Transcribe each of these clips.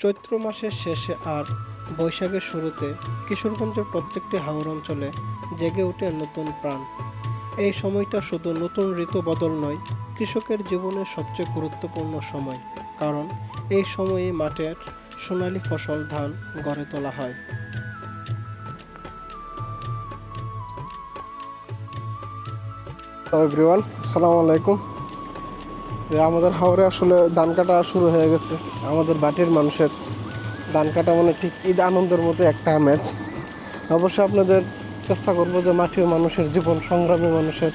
চৈত্র মাসের শেষে আর বৈশাখের শুরুতে কিশোরগঞ্জের প্রত্যেকটি হাওর অঞ্চলে জেগে ওঠে নতুন প্রাণ। এই সময়টা শুধু নতুন ঋতু বদল নয়, কৃষকের জীবনের সবচেয়ে গুরুত্বপূর্ণ সময়। কারণ এই সময়ে মাঠের সোনালী ফসল ধান গড়ে তোলা হয়। এভরিওয়ান আসসালামু আলাইকুম যে আমাদের হাওড়ে আসলে ধান কাটা শুরু হয়ে গেছে। আমাদের বাটির মানুষের ধান কাটা মানে ঠিক ঈদ আনন্দের মতো একটা ম্যাচ। অবশ্যই আপনাদের চেষ্টা করব যে মাটিও মানুষের জীবন, সংগ্রামী মানুষের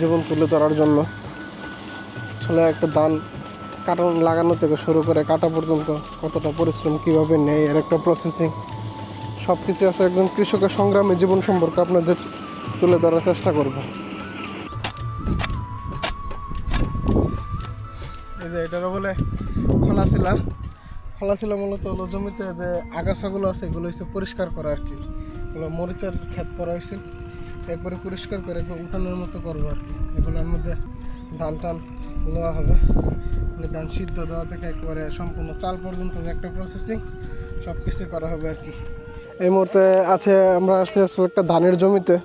জীবন তুলে ধরার জন্য। আসলে একটা ধান কাটান লাগানো থেকে শুরু করে কাটা পর্যন্ত কতটা পরিশ্রম, কীভাবে নেয়, এর একটা প্রসেসিং সব কিছু আছে একজন কৃষকের সংগ্রামী জীবন সম্পর্কে আপনাদের তুলে ধরার চেষ্টা করব। এই যে এটারও বলে খোলা ছিল। খোলাশিলা খোলাশিলা মূলত হলো জমিতে যে আগাছাগুলো আছে, এগুলো হচ্ছে পরিষ্কার করা আর কি। এগুলো মরিচের ক্ষেত করা হয়েছে একবারে পরিষ্কার করে একবার উঠানোর মতো করব আর কি। এগুলোর মধ্যে ধান টান দেওয়া হবে। মানে ধান সিদ্ধ দেওয়া থেকে একবারে সম্পূর্ণ চাল পর্যন্ত যে একটা প্রসেসিং সব কিছু করা হবে আর কি। এই মুহূর্তে আছে, আমরা আসলে একটা ধানের জমিতে।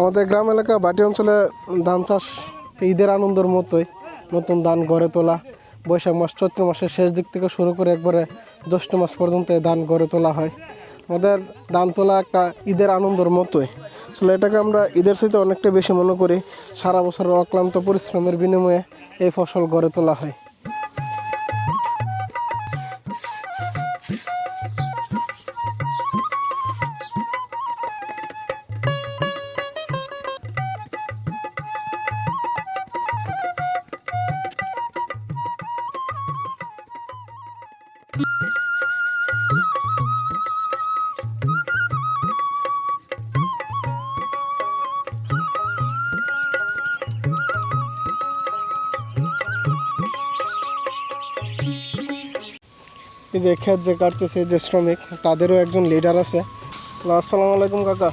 আমাদের গ্রাম এলাকা বাটি অঞ্চলে ধান চাষ ঈদের আনন্দের মতোই। নতুন ধান গড়ে তোলা। বৈশাখ মাস, চৈত্র মাসের শেষ দিক থেকে শুরু করে একবারে জ্যৈষ্ঠ মাস পর্যন্ত এই ধান গড়ে তোলা হয়। আমাদের ধান তোলা একটা ঈদের আনন্দের মতোই। আসলে এটাকে আমরা ঈদের সাথে অনেকটা বেশি মনে করি। সারা বছরের অক্লান্ত পরিশ্রমের বিনিময়ে এই ফসল গড়ে তোলা হয়। এই যে ক্ষেত যে কাটতেছে যে শ্রমিক তাদেরও একজন লিডার আছে। আসসালামু আলাইকুম কাকা।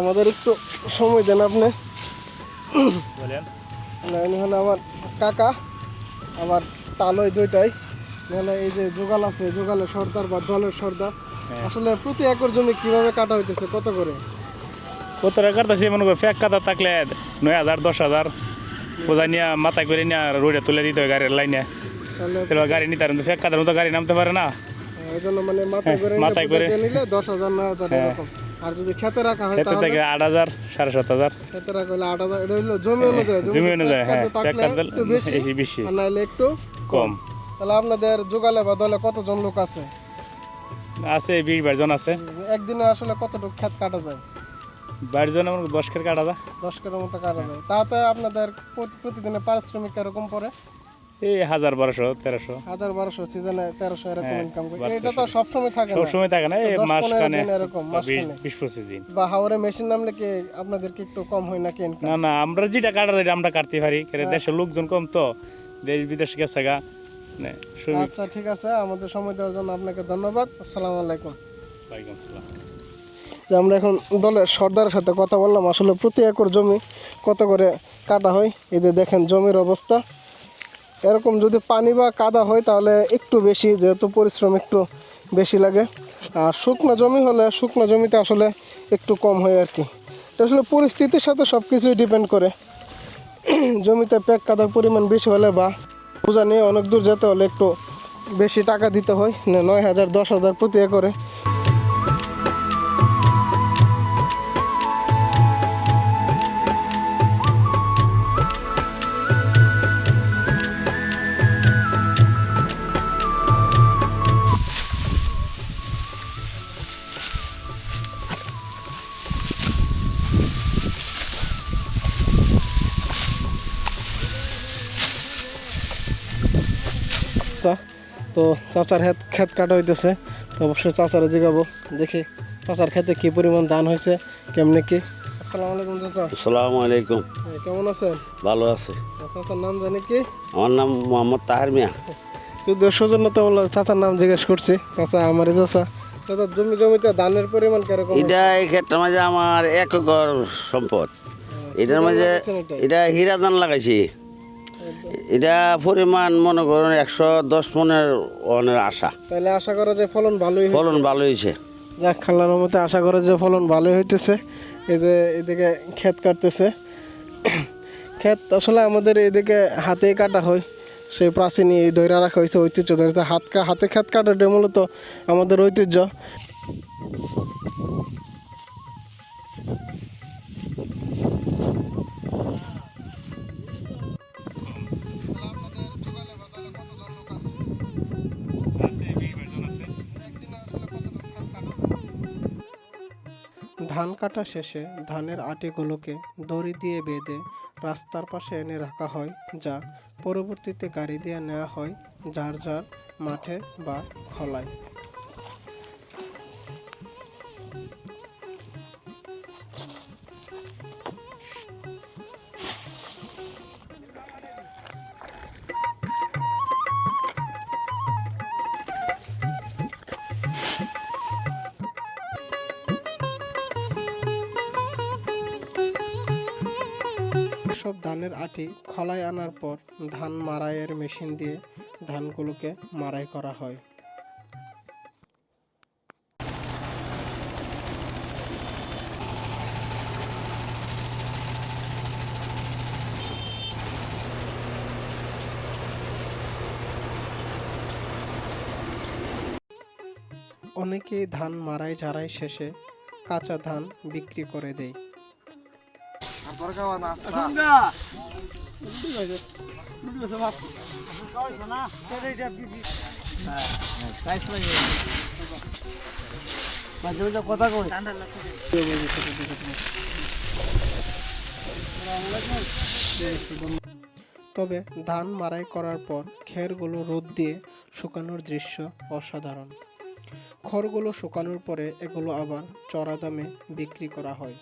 আমাদের একটু সময় দেন আপনি। বলেন। হলো আমার কাকা আমার তালই দুইটাই। নাহলে এই যে যোগাল আছে যোগালের সর্দার বা দলের সর্দার। হ্যাঁ। আসলে প্রতি একর জমি কীভাবে কাটা হইতেছে কত করে? কত টাকা কাটতেছি মনে করো ফেক কাটা থাকলে নয় হাজার দশ হাজার। বোঝা নিয়ে মাথায় করে নিয়ে রোডে তুলে দিতে হয় গাড়ির লাইনে। তাহলে গাড়ি নিতে পারেন ফেক কাটার মতো গাড়ি নামতে পারে না? এই জন্য মানে মাথায় করে মাথায় করে। নিলে দশ হাজার নয় হাজার হ্যাঁ। এরকম। আর যদি খেতে রাখা হয় খেতে থেকে আট হাজার সাড়ে সাত হাজার। খেতে রাখা হলে আট হাজার এটা হলো জমি অনুযায়ী হ্যাঁ, জমি অনুযায়ী হ্যাঁ কাছে ফেক থাকলে কাটলে একটু বেশি। বেশি বেশি। আর নাইলে একটু কম। তাহলে আপনাদের যোগালে বা দলে কতজন লোক আছে? আছে বিশ বাইশ জন আছে। একদিনে আসলে কতটুকু ক্ষেত কাটা যায়? বাইশ জন দশ কাটা দা দশ কিলোর মতো কাটা যায়। তাতে আপনাদের প্রতি- প্রতিদিনে পারিশ্রমিক এরকম পরে এই হাজার বারোশো তেরোশো। হাজার বারোশো সিজনে তেরোশো এরকম হ্যাঁ, ইনকাম করে। এটা তো সবসময় থাকে সব থাকে না এই মাস কানে এরকম, বিশ পঁচিশ দিন। বা হাওড়ে মেশিন নামলে কি আপনাদেরকে একটু কম হয় নাকি ইনকাম না না আমরা যেটা আমরা কাটতে পারি হ্যাঁ। দেশের লোকজন কম তো দেশ বিদেশ গেছে গা। আচ্ছা ঠিক আছে আমাদের সময় দেওয়ার জন্য আপনাকে ধন্যবাদ আসসালামু আলাইকুম। ওয়ালাইকুম আসসালাম। যে আমরা এখন দলের সর্দারের সাথে কথা বললাম আসলে প্রতি একর জমি কত করে কাটা হয়? এই যে দেখেন জমির অবস্থা। এরকম যদি পানি বা কাদা হয় তাহলে একটু বেশি, যেহেতু পরিশ্রম একটু বেশি লাগে। আর শুকনো জমি হলে শুকনো জমিতে আসলে একটু কম হয় আর কি। আসলে পরিস্থিতির সাথে সব কিছুই ডিপেন্ড করে। জমিতে প্যাক কাদার পরিমাণ বেশি হলে বা বোঝা নিয়ে অনেক দূর যেতে হলে একটু বেশি টাকা দিতে হয়। না নয় হাজার, দশ হাজার প্রতি একরে। চা তো চাচার ক্ষেত ক্ষেত কাটা হইতেছে। তো অবশ্যই চাচারা জিগাবো দেখি চাচার ক্ষেতে কি পরিমাণ ধান হয়েছে কেমনে কি। আসসালামু আলাইকুম চাচা। আসসালামু আলাইকুম। কেমন আছেন? ভালো আছে। চাচার নাম জানি কি? আমার নাম মোহাম্মদ তাহের মিয়া। বলল চাচার নাম জিজ্ঞেস করছি। চাচা আমারই চাচা। চাচা জমি জমিতে ধানের পরিমাণ কীরকম? এটা এই ক্ষেত্রের মাঝে আমার এক একর সম্পদ। এটার মাঝে এটা? এটা হীরা ধান লাগাইছি। এটা পরিমাণ মনে করেন একশো দশ মনের অনের আশা। তাহলে আশা করা যে ফলন ভালোই ফলন ভালো হয়েছে। যাক খাল্লার মতে আশা করে যে ফলন ভালোই হইতেছে। এই যে এদিকে ক্ষেত কাটতেছে। ক্ষেত আসলে আমাদের এদিকে হাতেই কাটা হয়। সেই প্রাচীন দৈরা রাখা হয়েছে ঐতিহ্য ধরেছে হাত হাতে ক্ষেত কাটাটা মূলত আমাদের ঐতিহ্য। ধান কাটা শেষে ধানের আটিগুলোকে দড়ি দিয়ে বেঁধে রাস্তার পাশে এনে রাখা হয়, যা পরবর্তীতে গাড়ি দিয়ে নেওয়া হয়, যার যার মাঠে বা খলায়। সব ধানের আটি খলায় আনার পর ধান মারাইয়ের মেশিন দিয়ে ধানগুলোকে মারাই করা হয়। অনেকেই ধান মারাই ঝাড়াই শেষে কাঁচা ধান বিক্রি করে দেয়। তবে ধান মারাই করার পর খেরগুলো রোদ দিয়ে শুকানোর দৃশ্য অসাধারণ। খড়গুলো শুকানোর পরে এগুলো আবার চড়া দামে বিক্রি করা হয়।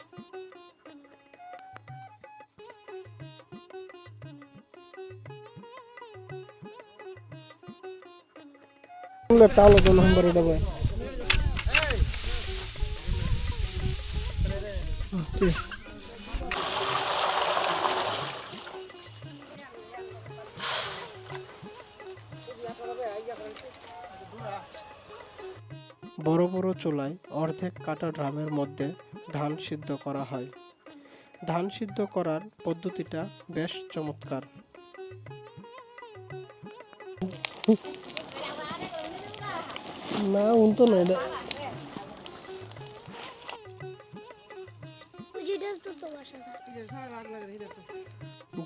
একটা আলোচনা নম্বর এটা ভাই বড় বড় চুলায় অর্ধেক কাটা ড্রামের মধ্যে ধান সিদ্ধ করা হয়। ধান সিদ্ধ করার পদ্ধতিটা বেশ চমৎকার। না উনতো না এটা।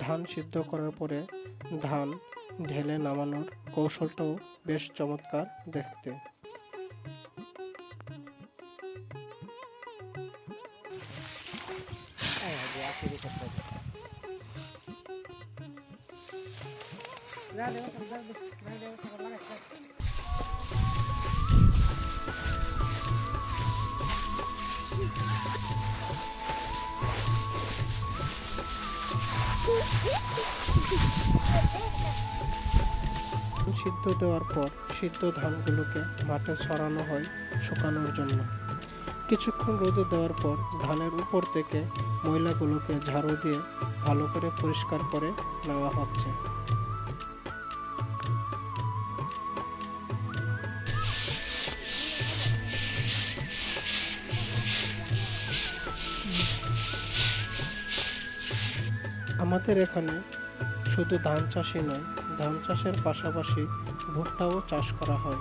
ধান সিদ্ধ করার পরে ধান ঢেলে নামানোর কৌশলটাও বেশ চমৎকার দেখতে। সিদ্ধ দেওয়ার পর সিদ্ধ ধানগুলোকে মাঠে ছড়ানো হয় শুকানোর জন্য। কিছুক্ষণ রোদে দেওয়ার পর ধানের উপর থেকে ময়লাগুলোকে ঝাড়ু দিয়ে ভালো করে পরিষ্কার করে নেওয়া হচ্ছে। আমাদের এখানে শুধু ধান চাষই নয় ধান চাষের পাশাপাশি ভুট্টাও চাষ করা হয়।